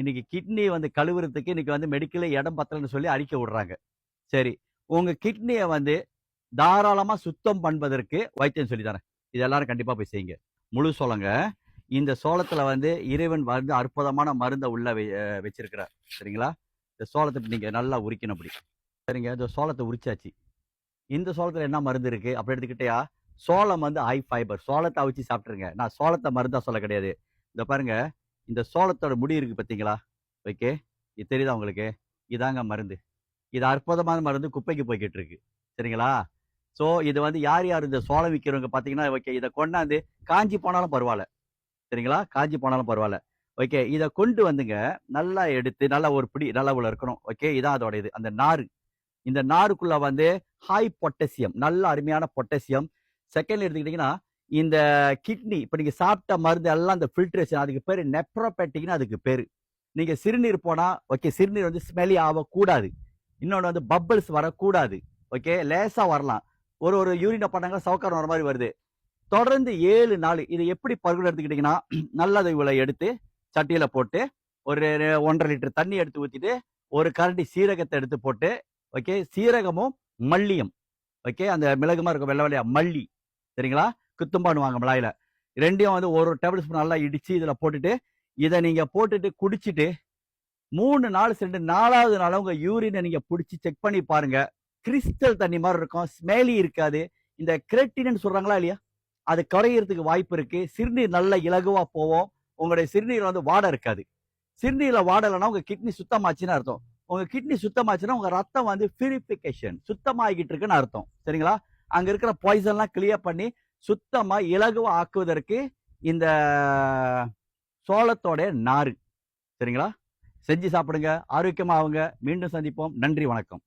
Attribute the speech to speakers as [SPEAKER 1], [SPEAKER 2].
[SPEAKER 1] இன்னைக்கு கிட்னி வந்து கழுவுறதுக்கு இன்னைக்கு வந்து மெடிக்கலே இடம் பத்தலன்னு சொல்லி அடிக்க விடுறாங்க. சரி உங்க கிட்னியை வந்து தாராளமா சுத்தம் பண்ணுவதற்கு வைத்தியம் சொல்லி தரேன் இது எல்லாரும் கண்டிப்பா போய் செய்யுங்க. முழு சோளங்க இந்த சோளத்துல வந்து இறைவன் வந்து அற்புதமான மருந்தை உள்ள வச்சிருக்கிறார். சரிங்களா? இந்த சோளத்தை நீங்க நல்லா உரிக்கணும் அப்படி. சரிங்க இந்த சோளத்தை உரிச்சாச்சு. இந்த சோளத்துல என்ன மருந்து இருக்கு? அப்படி எடுத்துக்கிட்டேயா சோளம் வந்து ஹை ஃபைபர் சோளத்தை அவிச்சு சாப்பிட்டுருங்க. நான் சோளத்தை மருந்தா சொல்ல கிடையாது. இந்த பாருங்க இந்த சோளத்தோட முடி இருக்கு பார்த்தீங்களா ஓகே. இது தெரியுதா உங்களுக்கு? இதாங்க மருந்து. இது அற்புதமான மருந்து குப்பைக்கு போய்கிட்டு இருக்கு. சரிங்களா? ஸோ இது வந்து யார் யார் இந்த சோளம் விற்கிறவங்க பார்த்தீங்கன்னா ஓகே இதை கொண்டாந்து காஞ்சி போனாலும் பரவாயில்ல. சரிங்களா? காஞ்சி போனாலும் பரவாயில்ல. ஓகே இதை கொண்டு வந்துங்க நல்லா எடுத்து நல்லா ஒரு பிடி நல்லா உள்ள இருக்கணும். ஓகே இதான் அதோட இது அந்த நார். இந்த நாருக்குள்ள வந்து ஹை பொட்டாசியம் நல்ல அருமையான பொட்டாசியம் செகண்ட் எடுத்துக்கிட்டிங்கன்னா இந்த கிட்னி இப்போ நீங்கள் சாப்பிட்ட மருந்து எல்லாம் இந்த ஃபில்ட்ரேஷன் அதுக்கு பேர் நெப்ரோபேட்டிக்னு அதுக்கு பேர். நீங்க சிறுநீர் போனால் ஓகே சிறுநீர் வந்து ஸ்மெல்லி ஆகக்கூடாது. இன்னொன்று வந்து பப்பிள்ஸ் வரக்கூடாது. ஓகே லேசாக வரலாம். ஒரு ஒரு யூரினை பண்ணாங்க சவுக்காரம் வர மாதிரி வருது. தொடர்ந்து ஏழு நாள் இதை எப்படி பருகுன்னு எடுத்துக்கிட்டிங்கன்னா நல்லதை இவ்வளோ எடுத்து சட்டியில் போட்டு ஒரு ஒன்றரை லிட்டர் தண்ணி எடுத்து ஊற்றிட்டு ஒரு கரண்டி சீரகத்தை எடுத்து போட்டு ஓகே சீரகமும் மல்லியும். ஓகே அந்த மிளகுமா இருக்கும் வெள்ளை வெள்ளையா மல்லி. சரிங்களா? குத்தும்பான்னு பண்ணுவாங்க மிளாயில ரெண்டையும் வந்து ஒரு டேபிள் ஸ்பூன் நல்லா இடிச்சு இதில் போட்டுட்டு இதை நீங்கள் போட்டுட்டு குடிச்சிட்டு மூணு நாள் சென்று நாலாவது நாள் உங்கள் யூரினை நீங்கள் பிடிச்சி செக் பண்ணி பாருங்க. கிறிஸ்டல் தண்ணி மாதிரி இருக்கும். ஸ்மெலி இருக்காது. இந்த கிரெட்டின்னு சொல்கிறாங்களா இல்லையா? அது குறையறதுக்கு வாய்ப்பு இருக்கு. சிறுநீர் நல்ல இலகுவாக போவோம் உங்களுடைய சிறுநீர் வந்து வாடை இருக்காது. சிறுநீரில் வாடலைன்னா உங்க கிட்னி சுத்தமாச்சுன்னு அர்த்தம். உங்க கிட்னி சுத்தமாச்சுன்னா உங்கள் ரத்தம் வந்து பியூரிபிகேஷன் சுத்தமாகிட்டு இருக்குன்னு அர்த்தம். சரிங்களா? அங்கே இருக்கிற பாய்சன்லாம் கிளியர் பண்ணி சுத்தமா இலகுவா ஆக்குவதற்கு இந்த சோளத்தோட நாறு சரிங்களா? செஞ்சு சாப்பிடுங்க. ஆரோக்கியமா ஆகுங்க மீண்டும் சந்திப்போம். நன்றி வணக்கம்.